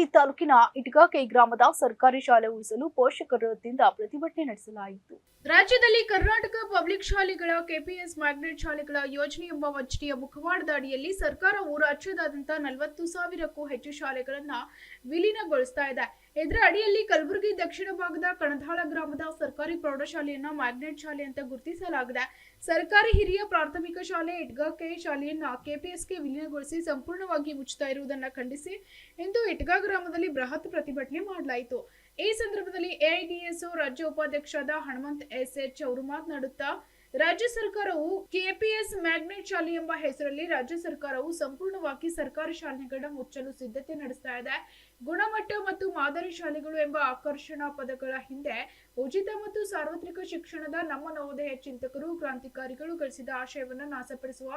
ಕಲಬುರಗಿ ತಾಲೂಕಿನ ಇಟ್ಗಾಕೈ ಗ್ರಾಮದ ಸರ್ಕಾರಿ ಶಾಲೆ ಉಳಿಸಲು ಪೋಷಕರ ವತಿಯಿಂದ ಪ್ರತಿಭಟನೆ ನಡೆಸಲಾಯಿತು. ರಾಜ್ಯದಲ್ಲಿ ಕರ್ನಾಟಕ ಪಬ್ಲಿಕ್ ಶಾಲೆಗಳ ಕೆಪಿಎಸ್ ಮ್ಯಾಗ್ನೆಟ್ ಶಾಲೆಗಳ ಯೋಜನೆ ಎಂಬ ವಂಚನೆಯ ಮುಖವಾಡದ ಅಡಿಯಲ್ಲಿ ಸರ್ಕಾರವು ರಾಜ್ಯದಾದ್ಯಂತ ನಲವತ್ತು ಸಾವಿರಕ್ಕೂ ಹೆಚ್ಚು ಶಾಲೆಗಳನ್ನ ವಿಲೀನಗೊಳಿಸ್ತಾ ಇದೆ. ಇದರ ಅಡಿಯಲ್ಲಿ ಕಲಬುರಗಿ ದಕ್ಷಿಣ ಭಾಗದ ಕಣಧಾಳ ಗ್ರಾಮದ ಸರ್ಕಾರಿ ಪ್ರೌಢಶಾಲೆಯನ್ನ ಮ್ಯಾಗ್ನೆಟ್ ಶಾಲೆ ಅಂತ ಗುರುತಿಸಲಾಗಿದೆ. ಸರ್ಕಾರಿ ಹಿರಿಯ ಪ್ರಾಥಮಿಕ ಶಾಲೆ ಇಟ್ಗಾಕೆ ಶಾಲೆಯನ್ನ ಕೆಪಿಎಸ್ಗೆ ವಿಲೀನಗೊಳಿಸಿ ಸಂಪೂರ್ಣವಾಗಿ ಮುಚ್ಚುತ್ತಾ ಇರುವುದನ್ನು ಖಂಡಿಸಿ ಇಂದು ಇಟ್ಗಾ ಗ್ರಾಮದಲ್ಲಿ ಬೃಹತ್ ಪ್ರತಿಭಟನೆ ಮಾಡಲಾಯಿತು. ಈ ಸಂದರ್ಭದಲ್ಲಿ ಎಐಡಿಎಸ್ಒ ರಾಜ್ಯ ಉಪಾಧ್ಯಕ್ಷರಾದ ಹನುಮಂತ್ ಎಸ್ ಎಚ್ ಅವರು ಮಾತನಾಡುತ್ತಾ, ರಾಜ್ಯ ಸರ್ಕಾರವು ಕೆಪಿಎಸ್ ಮ್ಯಾಗ್ನೆಟ್ ಶಾಲೆ ಎಂಬ ಹೆಸರಲ್ಲಿ ರಾಜ್ಯ ಸರ್ಕಾರವು ಸಂಪೂರ್ಣವಾಗಿ ಸರ್ಕಾರಿ ಶಾಲೆಗಳನ್ನ ಮುಚ್ಚಲು ಸಿದ್ಧತೆ ನಡೆಸ್ತಾ ಇದೆ. ಗುಣಮಟ್ಟ ಮತ್ತು ಮಾದರಿ ಶಾಲೆಗಳು ಎಂಬ ಆಕರ್ಷಣಾ ಪದಗಳ ಹಿಂದೆ ಉಚಿತ ಮತ್ತು ಸಾರ್ವತ್ರಿಕ ಶಿಕ್ಷಣದ ನಮ್ಮ ನವೋದಯ ಚಿಂತಕರು, ಕ್ರಾಂತಿಕಾರಿಗಳು ಗಳಿಸಿದ ಆಶಯವನ್ನು ನಾಶಪಡಿಸುವ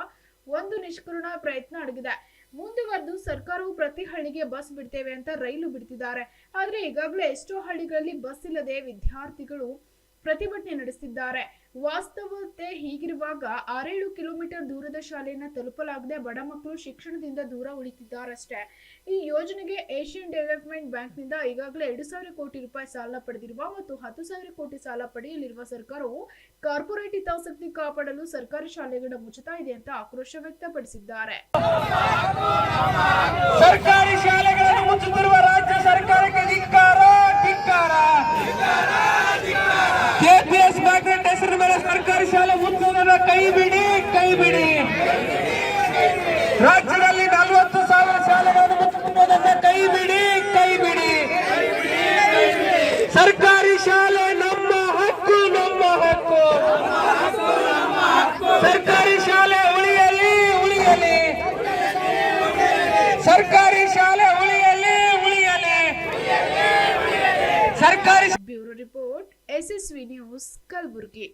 ಒಂದು ನಿಷ್ಕರುಣ ಪ್ರಯತ್ನ ಅಡಗಿದೆ. ಮುಂದುವರೆದು ಸರ್ಕಾರವು ಪ್ರತಿ ಹಳ್ಳಿಗೆ ಬಸ್ ಬಿಡ್ತೇವೆ ಅಂತ ರೈಲು ಬಿಡ್ತಿದ್ದಾರೆ. ಆದರೆ ಈಗಾಗಲೇ ಎಷ್ಟೋ ಹಳ್ಳಿಗಳಲ್ಲಿ ಬಸ್ ಇಲ್ಲದೆ ವಿದ್ಯಾರ್ಥಿಗಳು ಪ್ರತಿಭಟನೆ ನಡೆಸಿದ್ದಾರೆ ವಾಸ್ತವತೆ ಹೀಗಿರುವಾಗ ಆರೇಳು ಕಿಲೋಮೀಟರ್ ದೂರದ ಶಾಲೆಯನ್ನು ತಲುಪಲಾಗದೆ ಬಡ ಮಕ್ಕಳು ಶಿಕ್ಷಣದಿಂದ ದೂರ ಉಳಿತಿದ್ದಾರಷ್ಟೇ. ಈ ಯೋಜನೆಗೆ ಏಷ್ಯನ್ ಡೆವಲಪ್ಮೆಂಟ್ ಬ್ಯಾಂಕ್ನಿಂದ ಈಗಾಗಲೇ ಎರಡು ಸಾವಿರ ಕೋಟಿ ರೂಪಾಯಿ ಸಾಲ ಪಡೆದಿರುವ ಮತ್ತು ಹತ್ತು ಸಾವಿರ ಕೋಟಿ ಸಾಲ ಪಡೆಯಲಿರುವ ಸರ್ಕಾರವು ಕಾರ್ಪೊರೇಟ್ ಹಿತಾಸಕ್ತಿ ಕಾಪಾಡಲು ಸರ್ಕಾರಿ ಶಾಲೆಗಳ ಮುಚ್ಚುತ್ತಾ ಇದೆ ಅಂತ ಆಕ್ರೋಶ ವ್ಯಕ್ತಪಡಿಸಿದ್ದಾರೆ ಸರ್ಕಾರಿ ಶಾಲೆಗಳನ್ನು ಮುಚ್ಚುತ್ತಿರುವ ರಾಜ್ಯ ಸರ್ಕಾರಕ್ಕೆ ಧಿಕ್ಕಾರ ಧಿಕ್ಕಾರ ಕೆಪಿಎಸ್ ಮ್ಯಾಗ್ನೆಟ್ ಹೆಸರು ಮೇಲೆ ಸರ್ಕಾರಿ ಶಾಲೆ ಮುಚ್ಚುವುದನ್ನು ಕೈ ಬಿಡಿ ಕೈ ಬಿಡಿ ರಾಜ್ಯದಲ್ಲಿ ನಲವತ್ತು ಸಾವಿರ ಶಾಲೆಗಳನ್ನು ಮುಚ್ಚುತ್ತಿರುವುದನ್ನು ಕೈ ಬಿಡಿ ಕೈ ಬಿಡಿ ಸರ್ಕಾರಿ ಶಾಲೆ ನಮ್ಮ ಹಕ್ಕು ನಮ್ಮ ಹಕ್ಕು ಸರ್ಕಾರಿ ಶಾಲೆ ಉಳಿಯಲಿ ಉಳಿಯಲಿ ಸರ್ಕಾರಿ ಶಾಲೆ ಉಳಿಯಲಿ ಉಳಿಯಲಿ ಸರ್ಕಾರಿ bureau report SSV news Kalaburagi